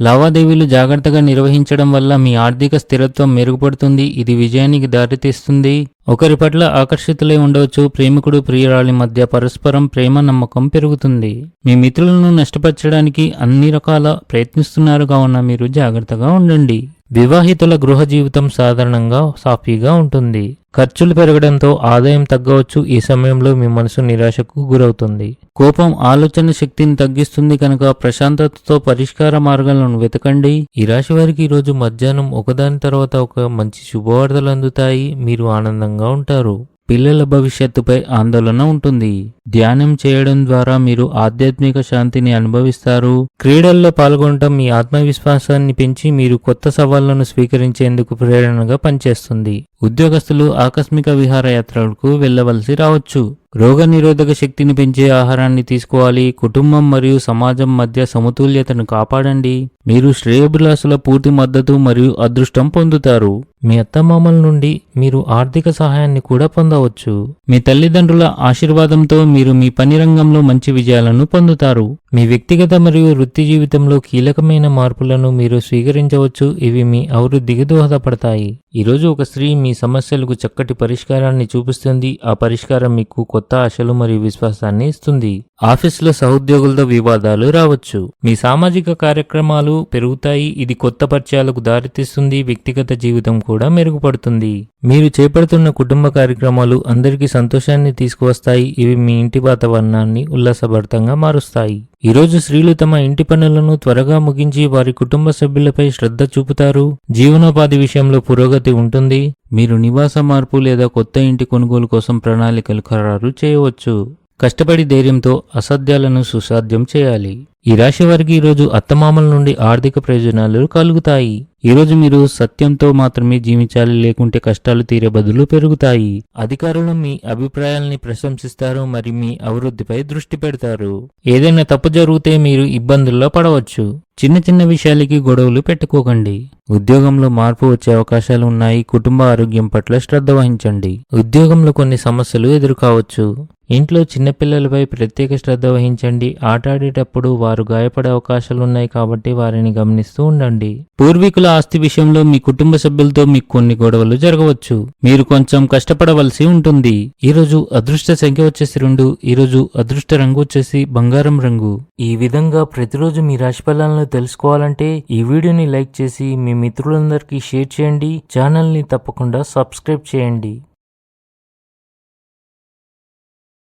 లావాదేవీలు జాగ్రత్తగా నిర్వహించడం వల్ల మీ ఆర్థిక స్థిరత్వం మెరుగుపడుతుంది. ఇది విజయానికి దారితీస్తుంది. ఒకరి పట్ల ఆకర్షితులై ఉండవచ్చు. ప్రేమికుడు ప్రియురాలి మధ్య పరస్పరం ప్రేమ నమ్మకం పెరుగుతుంది. మీ మిత్రులను నష్టపరచడానికి అన్ని రకాల ప్రయత్నిస్తున్నారు కావున మీరు జాగ్రత్తగా ఉండండి. వివాహితుల గృహ జీవితం సాధారణంగా సాఫీగా ఉంటుంది. ఖర్చులు పెరగడంతో ఆదాయం తగ్గవచ్చు. ఈ సమయంలో మీ మనసు నిరాశకు గురవుతుంది. కోపం ఆలోచన శక్తిని తగ్గిస్తుంది కనుక ప్రశాంతతతో పరిష్కార మార్గాలను వెతకండి. ఈ రాశి వారికి ఈరోజు మధ్యాహ్నం ఒకదాని తర్వాత ఒక మంచి శుభవార్తలు అందుతాయి. మీరు ఆనందంగా ఉంటారు. పిల్లల భవిష్యత్తుపై ఆందోళన ఉంటుంది. ధ్యానం చేయడం ద్వారా మీరు ఆధ్యాత్మిక శాంతిని అనుభవిస్తారు. క్రీడల్లో పాల్గొనడం మీ ఆత్మవిశ్వాసాన్ని పెంచి మీరు కొత్త సవాళ్ళను స్వీకరించేందుకు ప్రేరణగా పనిచేస్తుంది. ఉద్యోగస్తులు ఆకస్మిక విహారయాత్రలకు వెళ్ళవలసి రావచ్చు. రోగ నిరోధక శక్తిని పెంచే ఆహారాన్ని తీసుకోవాలి. కుటుంబం మరియు సమాజం మధ్య సమతుల్యతను కాపాడండి. మీరు శ్రేయభిలాసుల పూర్తి మద్దతు మరియు అదృష్టం పొందుతారు. మీ అత్తమామల నుండి మీరు ఆర్థిక సహాయాన్ని కూడా పొందవచ్చు. మీ తల్లిదండ్రుల ఆశీర్వాదంతో మీరు మీ పని రంగంలో మంచి విజయాలను పొందుతారు. మీ వ్యక్తిగత మరియు వృత్తి జీవితంలో కీలకమైన మార్పులను మీరు స్వీకరించవచ్చు. ఇవి మీ అభివృద్ధికి దోహదపడతాయి. ఈరోజు ఒక స్త్రీ మీ సమస్యలకు చక్కటి పరిష్కారాన్ని చూపిస్తుంది. ఆ పరిష్కారం మీకు కొత్త ఆశలు మరియు విశ్వాసాన్ని ఇస్తుంది. ఆఫీసులో సహోద్యోగులతో వివాదాలు రావచ్చు. మీ సామాజిక కార్యక్రమాలు పెరుగుతాయి. ఇది కొత్త పరిచయాలకు దారితీస్తుంది. వ్యక్తిగత జీవితం కూడా మెరుగుపడుతుంది. మీరు చేపడుతున్న కుటుంబ కార్యక్రమాలు అందరికీ సంతోషాన్ని తీసుకువస్తాయి. ఇవి మీ ఇంటి వాతావరణాన్ని ఉల్లాసభరితంగా మారుస్తాయి. ఈరోజు స్త్రీలు తమ ఇంటి పనులను త్వరగా ముగించి వారి కుటుంబ సభ్యులపై శ్రద్ధ చూపుతారు. జీవనోపాధి విషయంలో పురోగతి ఉంటుంది. మీరు నివాస మార్పు లేదా కొత్త ఇంటి కొనుగోలు కోసం ప్రణాళికలు ఖరారు చేయవచ్చు. కష్టపడి ధైర్యంతో అసాధ్యాలను సుసాధ్యం చేయాలి. ఈ రాశి వారికి ఈరోజు అత్తమామల నుండి ఆర్థిక ప్రయోజనాలు కలుగుతాయి. ఈరోజు మీరు సత్యంతో మాత్రమే జీవించాలి లేకుంటే కష్టాలు తీరే బదులు పెరుగుతాయి. అధికారులు మీ అభిప్రాయాల్ని ప్రశంసిస్తారు మరి మీ అభివృద్ధిపై దృష్టి పెడతారు. ఏదైనా తప్పు జరిగితే మీరు ఇబ్బందుల్లో పడవచ్చు. చిన్న చిన్న విషయాలకి గొడవలు పెట్టుకోకండి. ఉద్యోగంలో మార్పు వచ్చే అవకాశాలు ఉన్నాయి కుటుంబ ఆరోగ్యం పట్ల శ్రద్ధ వహించండి. ఉద్యోగంలో కొన్ని సమస్యలు ఎదుర్కోవచ్చు. ఇంట్లో చిన్నపిల్లలపై ప్రత్యేక శ్రద్ధ వహించండి. ఆటాడేటప్పుడు వారు గాయపడే అవకాశాలున్నాయి కాబట్టి వారిని గమనిస్తూ ఉండండి. పూర్వీకుల ఆస్తి విషయంలో మీ కుటుంబ సభ్యులతో మీకు కొన్ని గొడవలు జరగవచ్చు. మీరు కొంచెం కష్టపడవలసి ఉంటుంది. ఈరోజు అదృష్ట సంఖ్య వచ్చేసి రెండు ఈరోజు అదృష్ట రంగు వచ్చేసి బంగారం రంగు. ఈ విధంగా ప్రతిరోజు మీ రాశి ఫలాలను తెలుసుకోవాలంటే ఈ వీడియోని లైక్ చేసి మీ మిత్రులందరికీ షేర్ చేయండి. ఛానల్ని తప్పకుండా సబ్స్క్రైబ్ చేయండి.